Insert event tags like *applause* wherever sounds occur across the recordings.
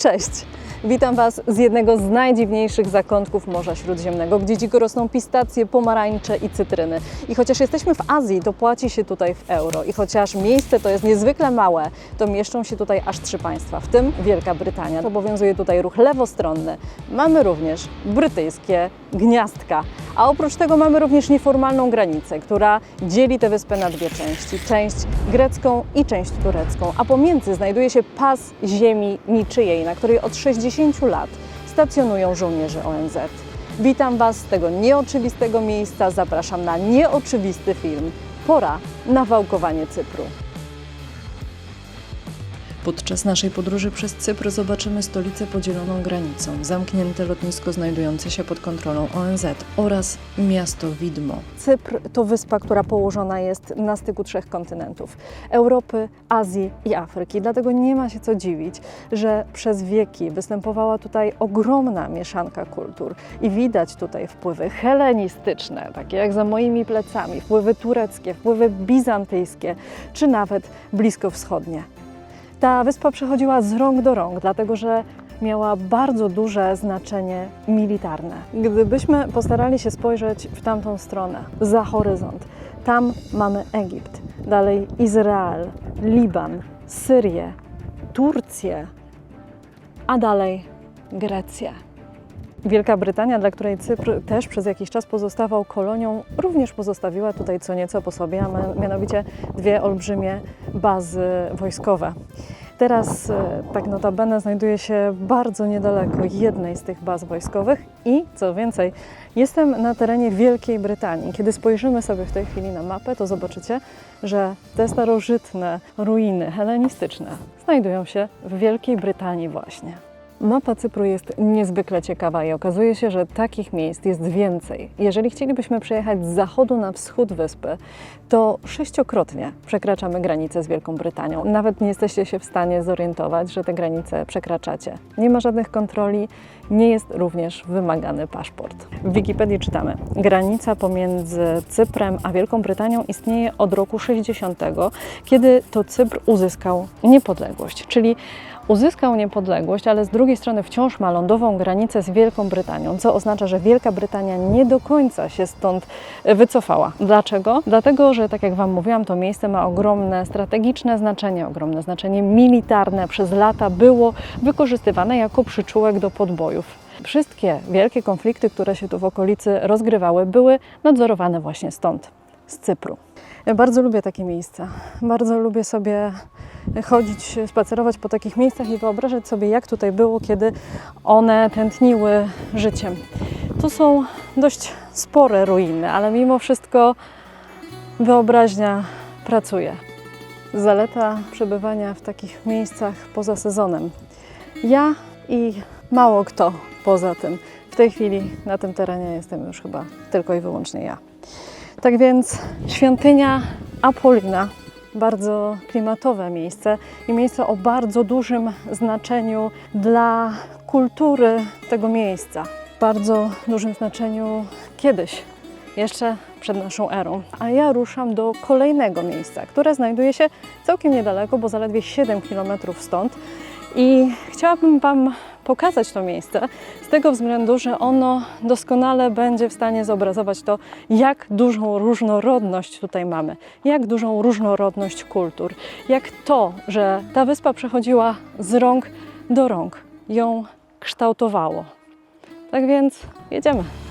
Cześć! Witam Was z jednego z najdziwniejszych zakątków Morza Śródziemnego, gdzie dziko rosną pistacje, pomarańcze i cytryny. I chociaż jesteśmy w Azji, to płaci się tutaj w euro. I chociaż miejsce to jest niezwykle małe, to mieszczą się tutaj aż trzy państwa, w tym Wielka Brytania. Obowiązuje tutaj ruch lewostronny. Mamy również brytyjskie gniazdka. A oprócz tego mamy również nieformalną granicę, która dzieli tę wyspę na dwie części. Część grecką i część turecką. A pomiędzy znajduje się pas ziemi niczyjej, na której od 60 lat stacjonują żołnierze ONZ. Witam Was z tego nieoczywistego miejsca. Zapraszam na nieoczywisty film. Pora na wałkowanie Cypru. Podczas naszej podróży przez Cypr zobaczymy stolicę podzieloną granicą, zamknięte lotnisko znajdujące się pod kontrolą ONZ oraz miasto Widmo. Cypr to wyspa, która położona jest na styku trzech kontynentów Europy, Azji i Afryki. Dlatego nie ma się co dziwić, że przez wieki występowała tutaj ogromna mieszanka kultur i widać tutaj wpływy helenistyczne, takie jak za moimi plecami, wpływy tureckie, wpływy bizantyjskie czy nawet bliskowschodnie. Ta wyspa przechodziła z rąk do rąk, dlatego że miała bardzo duże znaczenie militarne. Gdybyśmy postarali się spojrzeć w tamtą stronę, za horyzont, tam mamy Egipt, dalej Izrael, Liban, Syrię, Turcję, a dalej Grecję. Wielka Brytania, dla której Cypr też przez jakiś czas pozostawał kolonią, również pozostawiła tutaj co nieco po sobie, a mianowicie dwie olbrzymie bazy wojskowe. Teraz, e, tak notabene, znajduje się bardzo niedaleko jednej z tych baz wojskowych i, co więcej, jestem na terenie Wielkiej Brytanii. Kiedy spojrzymy sobie w tej chwili na mapę, to zobaczycie, że te starożytne ruiny helenistyczne znajdują się w Wielkiej Brytanii właśnie. Mapa Cypru jest niezwykle ciekawa i okazuje się, że takich miejsc jest więcej. Jeżeli chcielibyśmy przejechać z zachodu na wschód wyspy, to sześciokrotnie przekraczamy granicę z Wielką Brytanią. Nawet nie jesteście się w stanie zorientować, że te granice przekraczacie. Nie ma żadnych kontroli, nie jest również wymagany paszport. W Wikipedii czytamy: granica pomiędzy Cyprem a Wielką Brytanią istnieje od roku 60, kiedy to Cypr uzyskał niepodległość, czyli uzyskał niepodległość, ale z drugiej strony wciąż ma lądową granicę z Wielką Brytanią, co oznacza, że Wielka Brytania nie do końca się stąd wycofała. Dlaczego? Dlatego, że tak jak Wam mówiłam, to miejsce ma ogromne strategiczne znaczenie, ogromne znaczenie militarne. Przez lata było wykorzystywane jako przyczółek do podbojów. Wszystkie wielkie konflikty, które się tu w okolicy rozgrywały, były nadzorowane właśnie stąd, z Cypru. Bardzo lubię takie miejsca. Bardzo lubię sobie chodzić, spacerować po takich miejscach i wyobrażać sobie, jak tutaj było, kiedy one tętniły życiem. Tu są dość spore ruiny, ale mimo wszystko wyobraźnia pracuje. Zaleta przebywania w takich miejscach poza sezonem. Ja i mało kto poza tym. W tej chwili na tym terenie jestem już chyba tylko i wyłącznie ja. Tak więc świątynia Apolina, bardzo klimatowe miejsce i miejsce o bardzo dużym znaczeniu dla kultury tego miejsca. Bardzo dużym znaczeniu kiedyś, jeszcze przed naszą erą. A ja ruszam do kolejnego miejsca, które znajduje się całkiem niedaleko, bo zaledwie 7 km stąd. I chciałabym Wam pokazać to miejsce z tego względu, że ono doskonale będzie w stanie zobrazować to, jak dużą różnorodność tutaj mamy, jak dużą różnorodność kultur, jak to, że ta wyspa przechodziła z rąk do rąk, ją kształtowało. Tak więc jedziemy.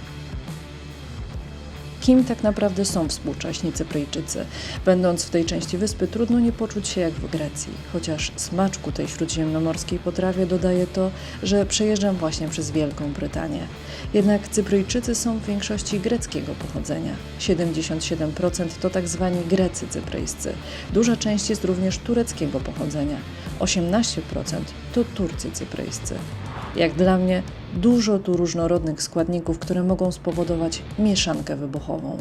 Kim tak naprawdę są współcześni Cypryjczycy? Będąc w tej części wyspy, trudno nie poczuć się jak w Grecji, chociaż smaczku tej śródziemnomorskiej potrawie dodaje to, że przejeżdżam właśnie przez Wielką Brytanię. Jednak Cypryjczycy są w większości greckiego pochodzenia. 77% to tak zwani Grecy cypryjscy. Duża część jest również tureckiego pochodzenia. 18% to Turcy cypryjscy. Jak dla mnie, dużo tu różnorodnych składników, które mogą spowodować mieszankę wybuchową.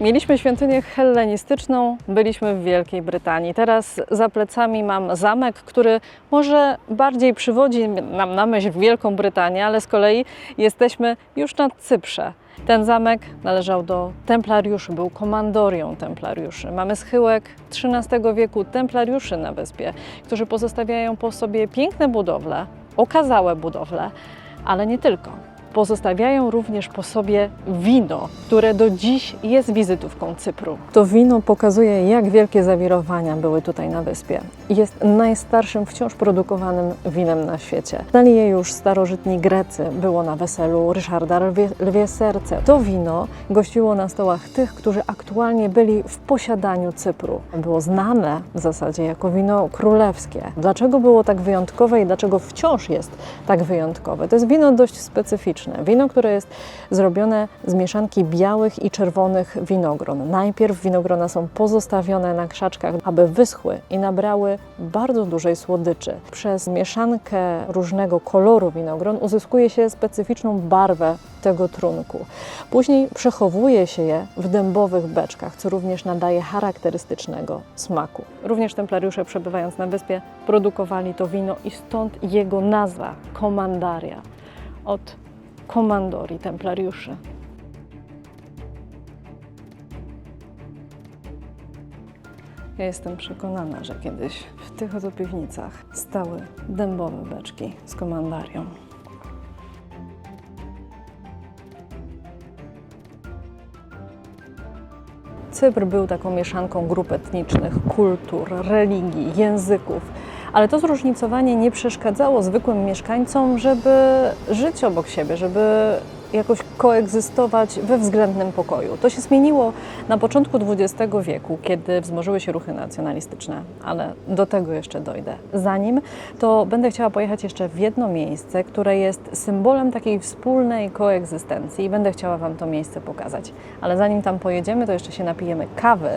Mieliśmy świątynię hellenistyczną, byliśmy w Wielkiej Brytanii. Teraz za plecami mam zamek, który może bardziej przywodzi nam na myśl Wielką Brytanię, ale z kolei jesteśmy już na Cyprze. Ten zamek należał do templariuszy, był komandorią templariuszy. Mamy schyłek XIII wieku templariuszy na wyspie, którzy pozostawiają po sobie piękne budowle, okazałe budowle, ale nie tylko. Pozostawiają również po sobie wino, które do dziś jest wizytówką Cypru. To wino pokazuje, jak wielkie zawirowania były tutaj na wyspie. Jest najstarszym wciąż produkowanym winem na świecie. Znali je już starożytni Grecy, było na weselu Ryszarda Lwie, Lwie Serce. To wino gościło na stołach tych, którzy aktualnie byli w posiadaniu Cypru. Było znane w zasadzie jako wino królewskie. Dlaczego było tak wyjątkowe i dlaczego wciąż jest tak wyjątkowe? To jest wino dość specyficzne. Wino, które jest zrobione z mieszanki białych i czerwonych winogron. Najpierw winogrona są pozostawione na krzaczkach, aby wyschły i nabrały bardzo dużej słodyczy. Przez mieszankę różnego koloru winogron uzyskuje się specyficzną barwę tego trunku. Później przechowuje się je w dębowych beczkach, co również nadaje charakterystycznego smaku. Również templariusze przebywając na wyspie produkowali to wino i stąd jego nazwa komandaria od komandori templariuszy. Ja jestem przekonana, że kiedyś w tych oto piwnicach stały dębowe beczki z komandarią. Cypr był taką mieszanką grup etnicznych, kultur, religii, języków, ale to zróżnicowanie nie przeszkadzało zwykłym mieszkańcom, żeby żyć obok siebie, żeby jakoś koegzystować we względnym pokoju. To się zmieniło na początku XX wieku, kiedy wzmożyły się ruchy nacjonalistyczne, ale do tego jeszcze dojdę. Zanim to będę chciała pojechać jeszcze w jedno miejsce, które jest symbolem takiej wspólnej koegzystencji i będę chciała Wam to miejsce pokazać. Ale zanim tam pojedziemy, to jeszcze się napijemy kawy,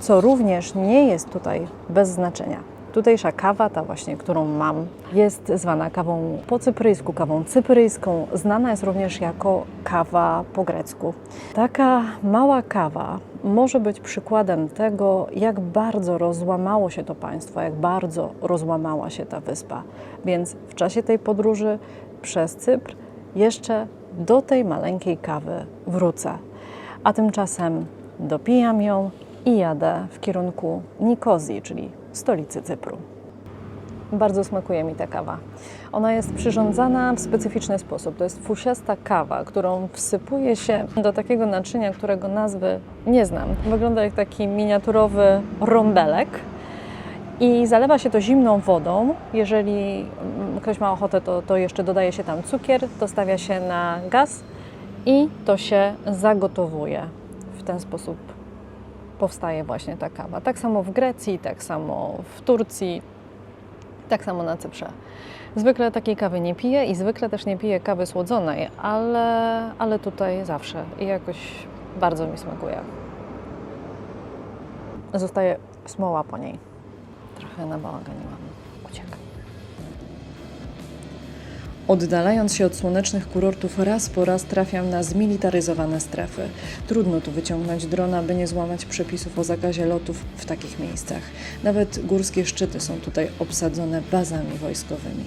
co również nie jest tutaj bez znaczenia. Tutejsza kawa, ta właśnie, którą mam, jest zwana kawą po cypryjsku, kawą cypryjską. Znana jest również jako kawa po grecku. Taka mała kawa może być przykładem tego, jak bardzo rozłamało się to państwo, jak bardzo rozłamała się ta wyspa. Więc w czasie tej podróży przez Cypr jeszcze do tej maleńkiej kawy wrócę. A tymczasem dopijam ją i jadę w kierunku Nikozji, czyli stolicy Cypru. Bardzo smakuje mi ta kawa. Ona jest przyrządzana w specyficzny sposób. To jest fusiasta kawa, którą wsypuje się do takiego naczynia, którego nazwy nie znam. Wygląda jak taki miniaturowy rąbelek i zalewa się to zimną wodą. Jeżeli mm, ktoś ma ochotę, to, to jeszcze dodaje się tam cukier, to stawia się na gaz i to się zagotowuje. W ten sposób powstaje właśnie ta kawa. Tak samo w Grecji, tak samo w Turcji, tak samo na Cyprze. Zwykle takiej kawy nie piję i zwykle też nie piję kawy słodzonej, ale, ale tutaj zawsze i jakoś bardzo mi smakuje. Zostaje smoła po niej. Trochę na Oddalając się od słonecznych kurortów, raz po raz trafiam na zmilitaryzowane strefy. Trudno tu wyciągnąć drona, by nie złamać przepisów o zakazie lotów w takich miejscach. Nawet górskie szczyty są tutaj obsadzone bazami wojskowymi.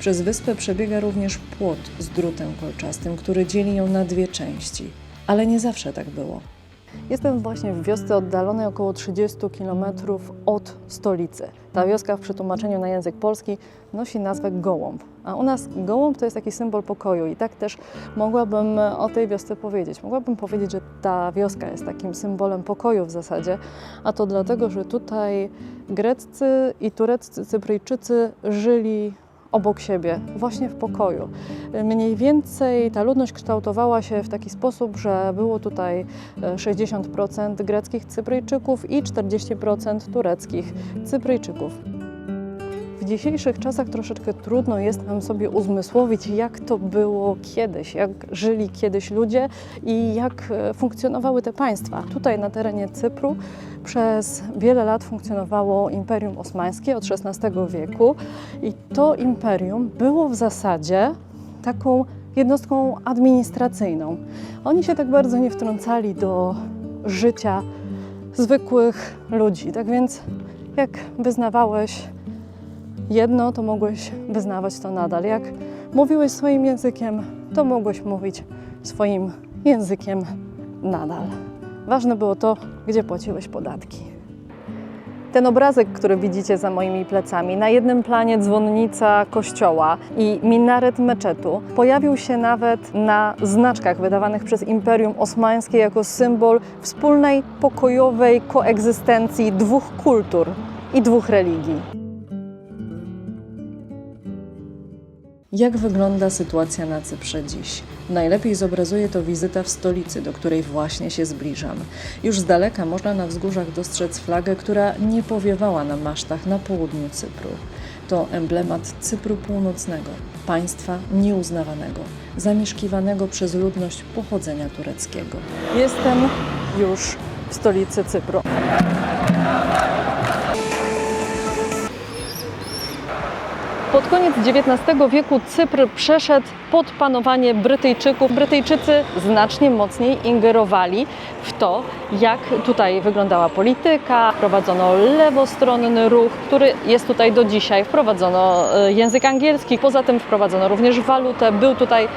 Przez wyspę przebiega również płot z drutem kolczastym, który dzieli ją na dwie części. Ale nie zawsze tak było. Jestem właśnie w wiosce oddalonej około 30 km od stolicy. Ta wioska w przetłumaczeniu na język polski nosi nazwę Gołąb. A u nas gołąb to jest taki symbol pokoju i tak też mogłabym o tej wiosce powiedzieć. Mogłabym powiedzieć, że ta wioska jest takim symbolem pokoju w zasadzie, a to dlatego, że tutaj greccy i tureccy Cypryjczycy żyli obok siebie, właśnie w pokoju. Mniej więcej ta ludność kształtowała się w taki sposób, że było tutaj e, 60% greckich Cypryjczyków i 40% tureckich Cypryjczyków. W dzisiejszych czasach troszeczkę trudno jest nam sobie uzmysłowić, jak to było kiedyś, jak żyli kiedyś ludzie i jak e, funkcjonowały te państwa. Tutaj na terenie Cypru przez wiele lat funkcjonowało Imperium Osmańskie od XVI wieku i to imperium było w zasadzie taką jednostką administracyjną. Oni się tak bardzo nie wtrącali do życia zwykłych ludzi. Tak więc, jak wyznawałeś jedno, to mogłeś wyznawać to nadal. Jak mówiłeś swoim językiem, to mogłeś mówić swoim językiem nadal. Ważne było to, gdzie płaciłeś podatki. Ten obrazek, który widzicie za moimi plecami, na jednym planie dzwonnica kościoła i minaret meczetu, pojawił się nawet na znaczkach wydawanych przez Imperium Osmańskie jako symbol wspólnej, pokojowej koegzystencji dwóch kultur i dwóch religii. Jak wygląda sytuacja na Cyprze dziś? Najlepiej zobrazuje to wizyta w stolicy, do której właśnie się zbliżam. Już z daleka można na wzgórzach dostrzec flagę, która nie powiewała na masztach na południu Cypru. To emblemat Cypru Północnego, państwa nieuznawanego, zamieszkiwanego przez ludność pochodzenia tureckiego. Jestem już w stolicy Cypru. Koniec XIX wieku Cypr przeszedł pod panowanie Brytyjczyków. Brytyjczycy znacznie mocniej ingerowali w to, jak tutaj wyglądała polityka. Wprowadzono lewostronny ruch, który jest tutaj do dzisiaj. Wprowadzono e, język angielski, poza tym wprowadzono również walutę. Był tutaj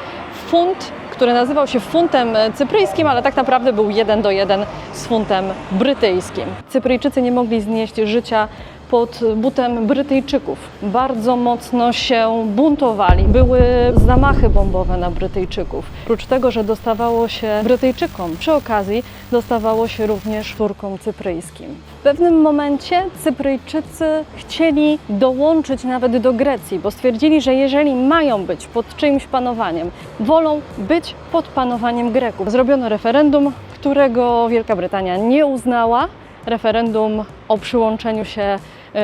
funt, który nazywał się funtem cypryjskim, ale tak naprawdę był jeden do jeden z funtem brytyjskim. Cypryjczycy nie mogli znieść życia pod butem Brytyjczyków. Bardzo mocno się buntowali. Były zamachy bombowe na Brytyjczyków. Oprócz tego, że dostawało się Brytyjczykom, przy okazji dostawało się również Turkom cypryjskim. W pewnym momencie Cypryjczycy chcieli dołączyć nawet do Grecji, bo stwierdzili, że jeżeli mają być pod czyimś panowaniem, wolą być pod panowaniem Greków. Zrobiono referendum, którego Wielka Brytania nie uznała referendum o przyłączeniu się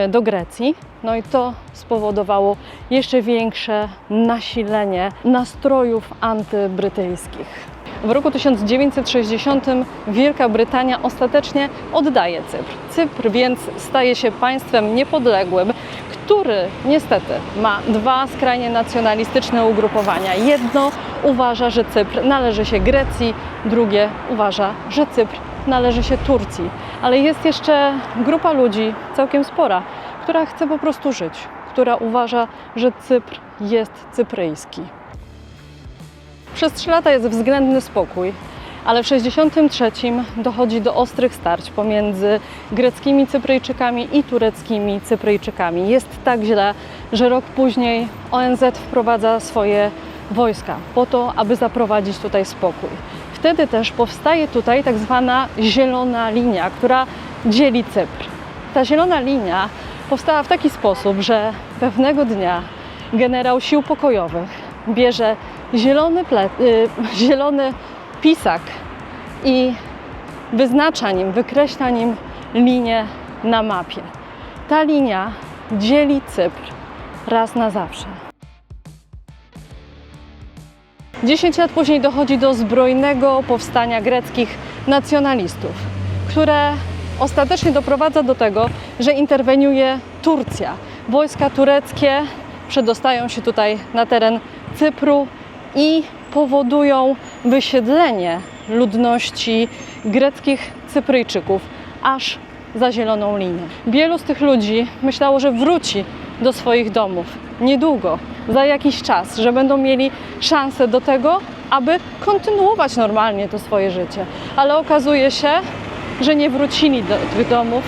do Grecji. No i to spowodowało jeszcze większe nasilenie nastrojów antybrytyjskich. W roku 1960 Wielka Brytania ostatecznie oddaje Cypr. Cypr więc staje się państwem niepodległym, który niestety ma dwa skrajnie nacjonalistyczne ugrupowania. Jedno uważa, że Cypr należy się Grecji, drugie uważa, że Cypr należy się Turcji. Ale jest jeszcze grupa ludzi, całkiem spora, która chce po prostu żyć, która uważa, że Cypr jest cypryjski. Przez trzy lata jest względny spokój, ale w 1963 dochodzi do ostrych starć pomiędzy greckimi Cypryjczykami i tureckimi Cypryjczykami. Jest tak źle, że rok później ONZ wprowadza swoje wojska po to, aby zaprowadzić tutaj spokój. Wtedy też powstaje tutaj tak zwana zielona linia, która dzieli Cypr. Ta zielona linia powstała w taki sposób, że pewnego dnia generał sił pokojowych bierze zielony, ple, y, *laughs* zielony pisak i wyznacza nim, wykreśla nim linię na mapie. Ta linia dzieli Cypr raz na zawsze. 10 lat później dochodzi do zbrojnego powstania greckich nacjonalistów, które ostatecznie doprowadza do tego, że interweniuje Turcja. Wojska tureckie przedostają się tutaj na teren Cypru i powodują wysiedlenie ludności greckich Cypryjczyków aż za zieloną linię. Wielu z tych ludzi myślało, że wróci do swoich domów niedługo, za jakiś czas, że będą mieli szansę do tego, aby kontynuować normalnie to swoje życie. Ale okazuje się, że nie wrócili do tych domów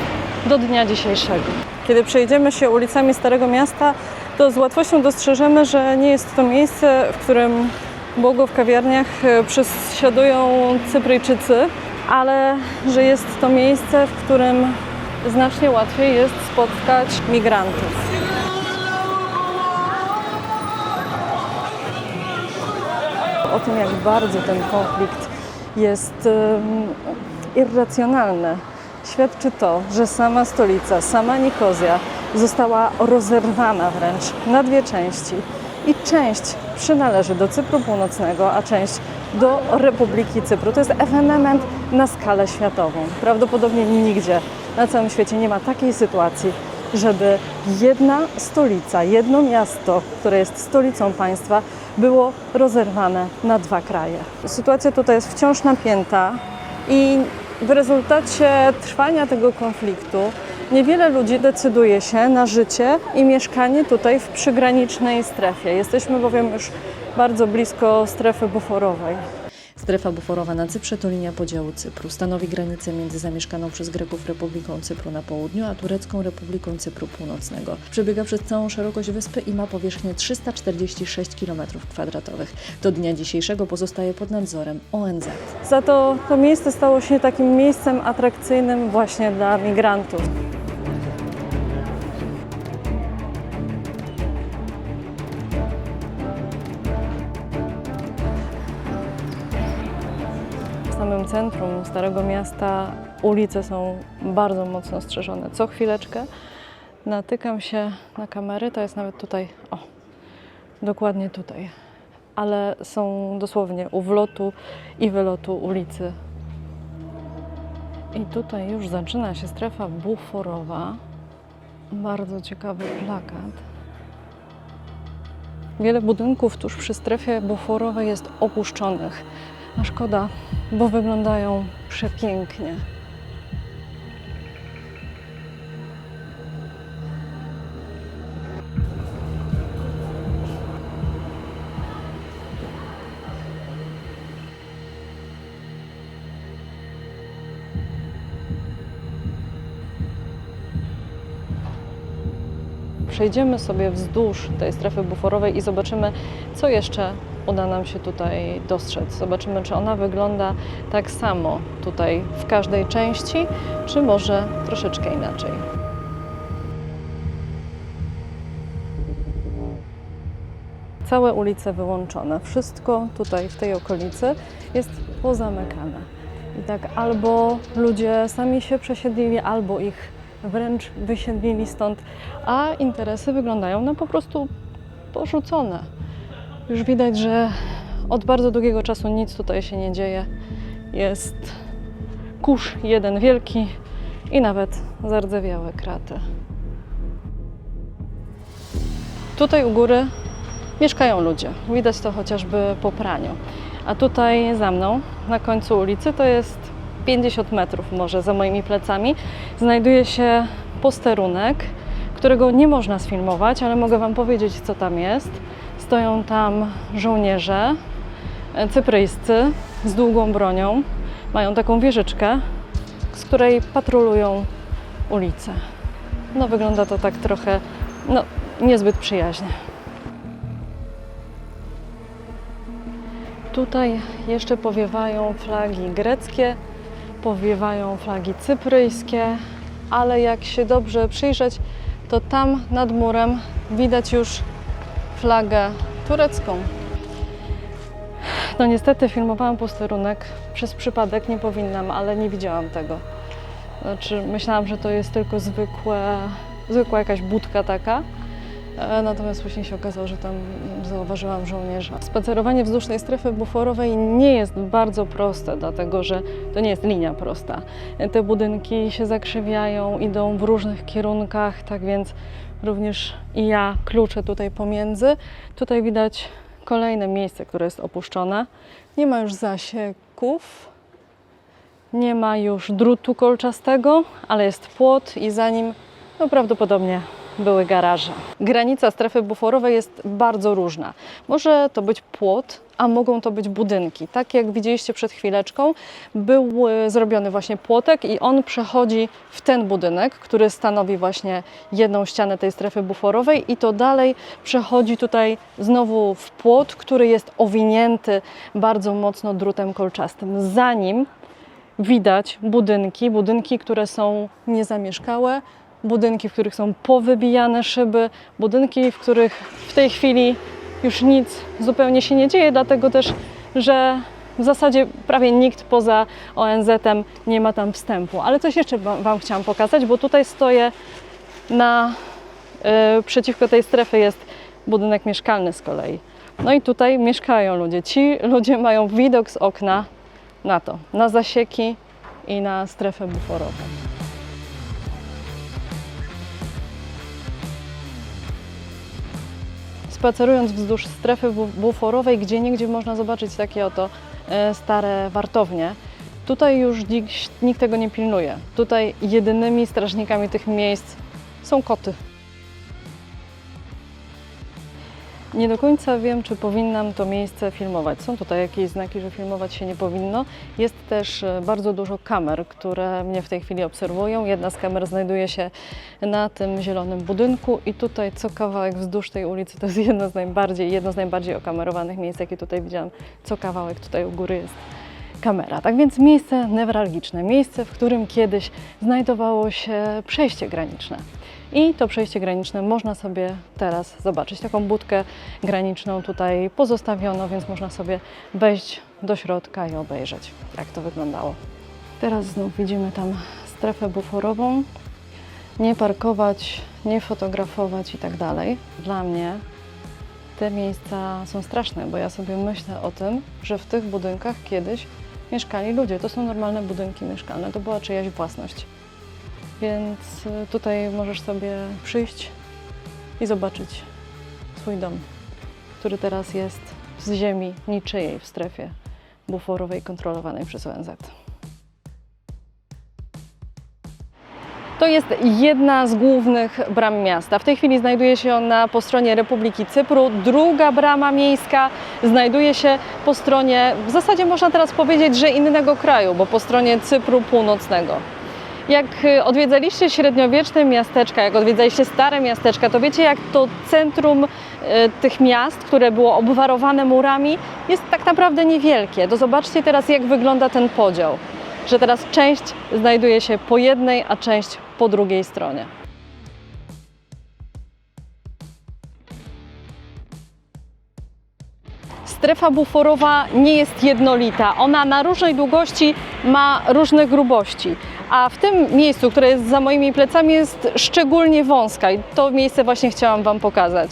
do dnia dzisiejszego. Kiedy przejdziemy się ulicami Starego Miasta, to z łatwością dostrzeżemy, że nie jest to miejsce, w którym długo w kawiarniach e, przesiadują Cypryjczycy, ale że jest to miejsce, w którym znacznie łatwiej jest spotkać migrantów. O tym, jak bardzo ten konflikt jest irracjonalny, świadczy to, że sama stolica, sama Nikozja została rozerwana wręcz na dwie części. I część przynależy do Cypru Północnego, a część do Republiki Cypru. To jest ewenement na skalę światową. Prawdopodobnie nigdzie na całym świecie nie ma takiej sytuacji, żeby jedna stolica, jedno miasto, które jest stolicą państwa, było rozerwane na dwa kraje. Sytuacja tutaj jest wciąż napięta i w rezultacie trwania tego konfliktu niewiele ludzi decyduje się na życie i mieszkanie tutaj w przygranicznej strefie. Jesteśmy bowiem już bardzo blisko strefy buforowej. Strefa buforowa na Cyprze to linia podziału Cypru. Stanowi granicę między zamieszkaną przez Greków Republiką Cypru na południu, a turecką Republiką Cypru Północnego. Przebiega przez całą szerokość wyspy i ma powierzchnię 346 km2. Do dnia dzisiejszego pozostaje pod nadzorem ONZ. Za to to miejsce stało się takim miejscem atrakcyjnym właśnie dla migrantów. Starego Miasta ulice są bardzo mocno strzeżone. Co chwileczkę natykam się na kamery, to jest nawet tutaj, o, dokładnie tutaj, ale są dosłownie u wlotu i wylotu ulicy. I tutaj już zaczyna się strefa buforowa. Bardzo ciekawy plakat. Wiele budynków tuż przy strefie buforowej jest opuszczonych. A szkoda, bo wyglądają przepięknie. Przejdziemy sobie wzdłuż tej strefy buforowej i zobaczymy, co jeszcze uda nam się tutaj dostrzec. Zobaczymy, czy ona wygląda tak samo tutaj w każdej części, czy może troszeczkę inaczej. Całe ulice wyłączone. Wszystko tutaj w tej okolicy jest pozamykane. I tak albo ludzie sami się przesiedlili, albo ich wręcz wysiedlili stąd, a interesy wyglądają na po prostu porzucone. Już widać, że od bardzo długiego czasu nic tutaj się nie dzieje. Jest kurz jeden wielki i nawet zardzewiałe kraty. Tutaj u góry mieszkają ludzie. Widać to chociażby po praniu. A tutaj za mną, na końcu ulicy, to jest 50 metrów może za moimi plecami, znajduje się posterunek, którego nie można sfilmować, ale mogę Wam powiedzieć, co tam jest. Stoją tam żołnierze cypryjscy z długą bronią. Mają taką wieżyczkę, z której patrolują ulicę. No wygląda to tak trochę, no niezbyt przyjaźnie. Tutaj jeszcze powiewają flagi greckie, powiewają flagi cypryjskie, ale jak się dobrze przyjrzeć, to tam nad murem widać już flagę turecką. No niestety filmowałam posterunek przez przypadek, nie powinnam, ale nie widziałam tego. Znaczy myślałam, że to jest tylko zwykłe, zwykła jakaś budka taka, Natomiast później się okazało, że tam zauważyłam żołnierza. Spacerowanie wzdłuż tej strefy buforowej nie jest bardzo proste, dlatego że to nie jest linia prosta. Te budynki się zakrzywiają, idą w różnych kierunkach, tak więc również i ja kluczę tutaj pomiędzy. Tutaj widać kolejne miejsce, które jest opuszczone. Nie ma już zasieków, nie ma już drutu kolczastego, ale jest płot i za nim no, prawdopodobnie były garaże. Granica strefy buforowej jest bardzo różna. Może to być płot, a mogą to być budynki. Tak jak widzieliście przed chwileczką, był e, zrobiony właśnie płotek i on przechodzi w ten budynek, który stanowi właśnie jedną ścianę tej strefy buforowej i to dalej przechodzi tutaj znowu w płot, który jest owinięty bardzo mocno drutem kolczastym. Zanim widać budynki, budynki, które są niezamieszkałe, budynki, w których są powybijane szyby, budynki, w których w tej chwili już nic zupełnie się nie dzieje, dlatego też, że w zasadzie prawie nikt poza ONZ-em nie ma tam wstępu. Ale coś jeszcze Wam chciałam pokazać, bo tutaj stoję na y, przeciwko tej strefy jest budynek mieszkalny z kolei. No i tutaj mieszkają ludzie. Ci ludzie mają widok z okna na to, na zasieki i na strefę buforową. Spacerując wzdłuż strefy bu- buforowej, gdzie niegdzie można zobaczyć takie oto e, stare wartownie. Tutaj już dziś nikt tego nie pilnuje. Tutaj jedynymi strażnikami tych miejsc są koty. Nie do końca wiem, czy powinnam to miejsce filmować. Są tutaj jakieś znaki, że filmować się nie powinno. Jest też e, bardzo dużo kamer, które mnie w tej chwili obserwują. Jedna z kamer znajduje się na tym zielonym budynku i tutaj co kawałek wzdłuż tej ulicy to jest jedno z najbardziej, jedno z najbardziej okamerowanych miejsc, jakie tutaj widziałam. Co kawałek tutaj u góry jest kamera. Tak więc miejsce newralgiczne, miejsce, w którym kiedyś znajdowało się przejście graniczne. I to przejście graniczne można sobie teraz zobaczyć. Taką budkę graniczną tutaj pozostawiono, więc można sobie wejść do środka i obejrzeć, jak to wyglądało. Teraz znów widzimy tam strefę buforową. Nie parkować, nie fotografować i tak dalej. Dla mnie te miejsca są straszne, bo ja sobie myślę o tym, że w tych budynkach kiedyś mieszkali ludzie. To są normalne budynki mieszkalne, to była czyjaś własność. Więc y, tutaj możesz sobie przyjść i zobaczyć swój dom, który teraz jest z ziemi niczyjej w strefie buforowej kontrolowanej przez ONZ. To jest jedna z głównych bram miasta. W tej chwili znajduje się ona po stronie Republiki Cypru. Druga brama miejska znajduje się po stronie, w zasadzie można teraz powiedzieć, że innego kraju, bo po stronie Cypru Północnego. Jak y, odwiedzaliście średniowieczne miasteczka, jak odwiedzaliście stare miasteczka, to wiecie, jak to centrum y, tych miast, które było obwarowane murami, jest tak naprawdę niewielkie. To zobaczcie teraz, jak wygląda ten podział. Że teraz część znajduje się po jednej, a część po drugiej stronie. Strefa buforowa nie jest jednolita. Ona na różnej długości ma różne grubości. A w tym miejscu, które jest za moimi plecami, jest szczególnie wąska i to miejsce właśnie chciałam Wam pokazać.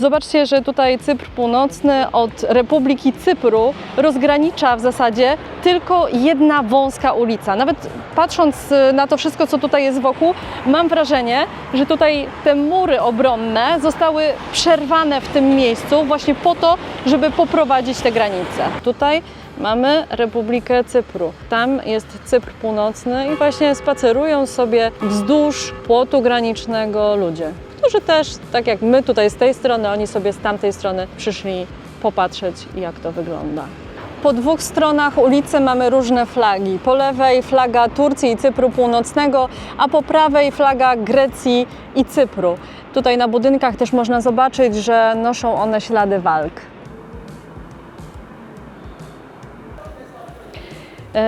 Zobaczcie, że tutaj Cypr Północny od Republiki Cypru rozgranicza w zasadzie tylko jedna wąska ulica. Nawet patrząc y, na to wszystko, co tutaj jest wokół, mam wrażenie, że tutaj te mury obronne zostały przerwane w tym miejscu właśnie po to, żeby poprowadzić te granice. Tutaj mamy Republikę Cypru. Tam jest Cypr Północny i właśnie spacerują sobie wzdłuż płotu granicznego ludzie, którzy też, tak jak my tutaj z tej strony, oni sobie z tamtej strony przyszli popatrzeć, jak to wygląda. Po dwóch stronach ulicy mamy różne flagi. Po lewej flaga Turcji i Cypru Północnego, a po prawej flaga Grecji i Cypru. Tutaj na budynkach też można zobaczyć, że noszą one ślady walk.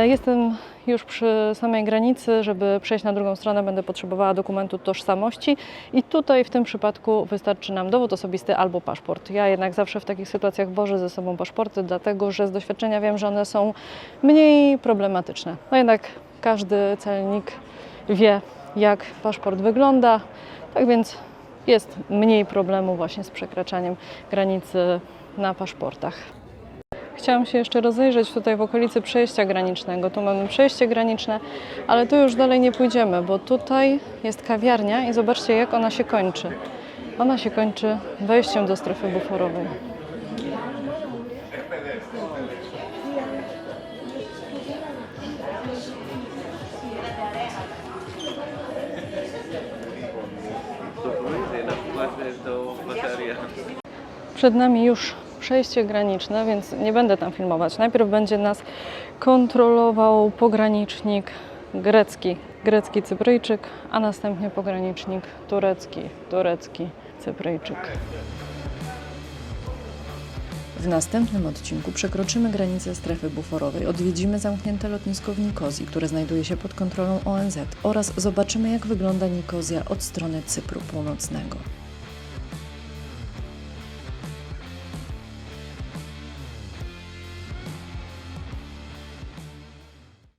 Jestem już przy samej granicy. Żeby przejść na drugą stronę, będę potrzebowała dokumentu tożsamości i tutaj w tym przypadku wystarczy nam dowód osobisty albo paszport. Ja jednak zawsze w takich sytuacjach wożę ze sobą paszporty, dlatego że z doświadczenia wiem, że one są mniej problematyczne. No jednak każdy celnik wie, jak paszport wygląda, tak więc jest mniej problemu właśnie z przekraczaniem granicy na paszportach. Chciałam się jeszcze rozejrzeć tutaj w okolicy przejścia granicznego. Tu mamy przejście graniczne, ale tu już dalej nie pójdziemy, bo tutaj jest kawiarnia i zobaczcie, jak ona się kończy. Ona się kończy wejściem do strefy buforowej. Przed nami już przejście graniczne, więc nie będę tam filmować. Najpierw będzie nas kontrolował pogranicznik grecki, grecki Cypryjczyk, a następnie pogranicznik turecki, turecki Cypryjczyk. W następnym odcinku przekroczymy granicę strefy buforowej, odwiedzimy zamknięte lotnisko w Nikozji, które znajduje się pod kontrolą ONZ oraz zobaczymy jak wygląda Nikozja od strony Cypru Północnego.